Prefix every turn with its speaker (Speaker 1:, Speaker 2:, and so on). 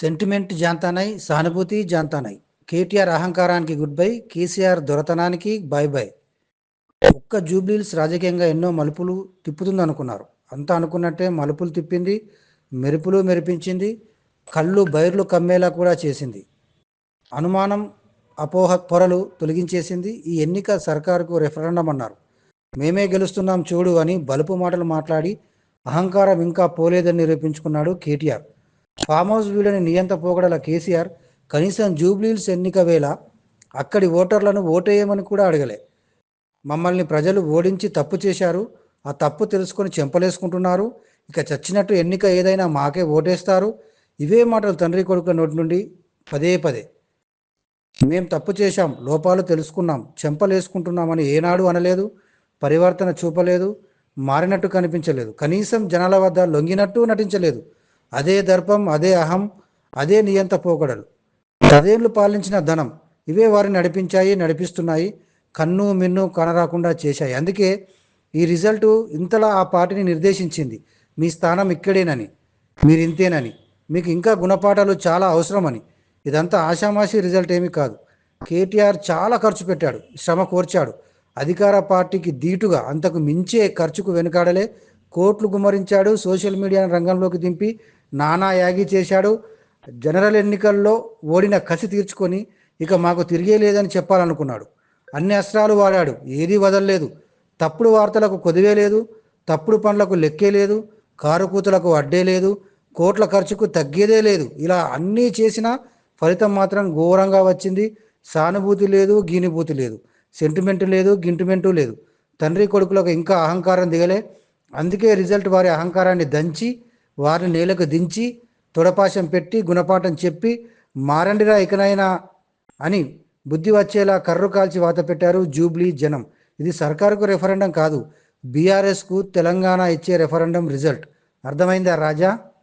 Speaker 1: Sentiment జాంతానై సానుభూతి జాంతానై. కేటీఆర్ అహంకారానికి good bye K C R దొరతనానికి bye bye. ఒక్క జూబ్లీల్స్ రాజకీయంగా ఎన్నో మలుపులు తిప్పుతుంది అనుకున్నారు అంతా అనుకున్నట్టే మలుపులు తిప్పింది మెరుపులు మెరిపించింది కళ్ళు బైర్లు కమ్మేలా కూడా చేసింది. అనుమానం అపోహ పొరలు తొలగించేసింది ఈ ఎన్నిక సర్కారుకు రెఫరెండం అన్నారు. మేమే గెలుస్తున్నాం చూడు అని బలుపు మాటలు మాట్లాడి అహంకారం ఇంకా పోలేదని నిరూపించుకున్నాడు కేటీఆర్. ఫామ్ హౌస్ వీళ్ళని నియంత పోగడల కేసీఆర్ కనీసం జూబ్లీల్స్ ఎన్నిక వేళ అక్కడి ఓటర్లను ఓటేయమని కూడా అడగలే. మమ్మల్ని ప్రజలు ఓడించి తప్పు చేశారు. ఆ తప్పు తెలుసుకొని చెంపలేసుకుంటున్నారు. ఇక చచ్చినట్టు ఎన్నిక ఏదైనా మాకే ఓటేస్తారు. ఇవే మాటలు తండ్రి కొడుకుల నోటి నుండి పదే పదే. మేం తప్పు చేశాం లోపాలు తెలుసుకున్నాం చెంపలేసుకుంటున్నామని ఏనాడు అనలేదు పరివర్తన చూపలేదు మారినట్టు కనిపించలేదు. కనీసం జనాల వద్ద లొంగినట్టు నటించలేదు. అదే దర్పం అదే అహం అదే నియంత పోకడలు. పదేళ్ళు పాలించిన ధనం ఇవే వారిని నడిపించాయి నడిపిస్తున్నాయి కన్ను మిన్ను కనరాకుండా చేశాయి. అందుకే ఈ రిజల్ట్ ఇంతలా ఆ పార్టీని నిర్దేశించింది. మీ స్థానం ఇక్కడేనని మీరు ఇంతేనని మీకు ఇంకా గుణపాఠాలు చాలా అవసరమని. ఇదంతా ఆషామాషి రిజల్ట్ ఏమీ కాదు. కేటీఆర్ చాలా ఖర్చు పెట్టాడు శ్రమ కోర్చాడు. అధికార పార్టీకి ధీటుగా అంతకు మించే ఖర్చుకు వెనుకాడలే కోట్లు గుమ్మరించాడు సోషల్ మీడియాను రంగంలోకి దింపి నానా యాగి చేశాడు. జనరల్ ఎన్నికల్లో ఓడిన కసి తీర్చుకొని ఇక మాకు తిరిగే లేదని చెప్పాలనుకున్నాడు. అన్ని అస్త్రాలు వాడాడు. ఏదీ వదలలేదు. తప్పుడు వార్తలకు కొదివే లేదు. తప్పుడు పనులకు లెక్కే లేదు. కారు కూతులకు అడ్డే లేదు. కోట్ల ఖర్చుకు తగ్గేదే లేదు. ఇలా అన్నీ చేసినా ఫలితం మాత్రం ఘోరంగా వచ్చింది. సానుభూతి లేదు గీనిభూతి లేదు. సెంటిమెంట్ లేదు గింటిమెంటు లేదు. తండ్రి కొడుకులకు ఇంకా అహంకారం దిగలే. అందుకే రిజల్ట్ వారి అహంకారాన్ని దంచి వారిని నేలకు దించి తొడపాశం పెట్టి గుణపాఠం చెప్పి మారండిరా ఇకనైనా అని బుద్ధి వచ్చేలా కర్రు కాల్చి వాత పెట్టారు జూబ్లీ జనం. ఇది సర్కారుకు రెఫరెండం కాదు బీఆర్ఎస్కు తెలంగాణ ఇచ్చే రెఫరెండం రిజల్ట్ అర్థమైందా రాజా?